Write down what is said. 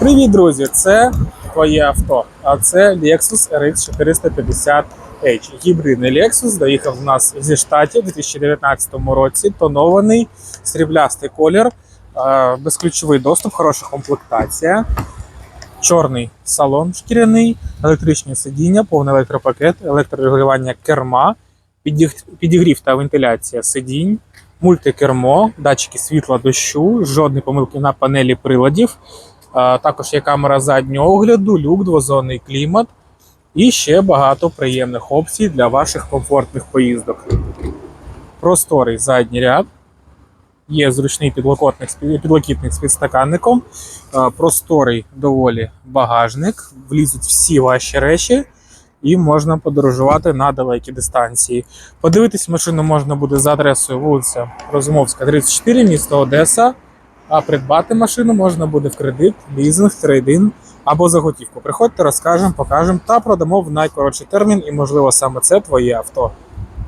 Привіт, друзі! Це твоє авто. А це Lexus RX 450H. Гібридний Lexus доїхав в нас зі штатів у 2019 році. Тонований, сріблястий колір, безключовий доступ, хороша комплектація. Чорний салон шкіряний, електричні сидіння, повний електропакет, електрорегулювання керма, підігрів та вентиляція сидінь, мультикермо, датчики світла дощу, жодної помилки на панелі приладів. Також є камера заднього огляду, люк, двозонний клімат і ще багато приємних опцій для ваших комфортних поїздок. Просторий задній ряд. Є зручний підлокотник, підлокітник з підстаканником. Просторий доволі багажник. Влізуть всі ваші речі, і можна подорожувати на далекі дистанції. Подивитись машину можна буде за адресою вулиця Розумовська, 34, місто Одеса. А придбати машину можна буде в кредит, лізинг, трейдин або за готівку. Приходьте, розкажемо, покажемо та продамо в найкоротший термін, і можливо саме це твоє авто.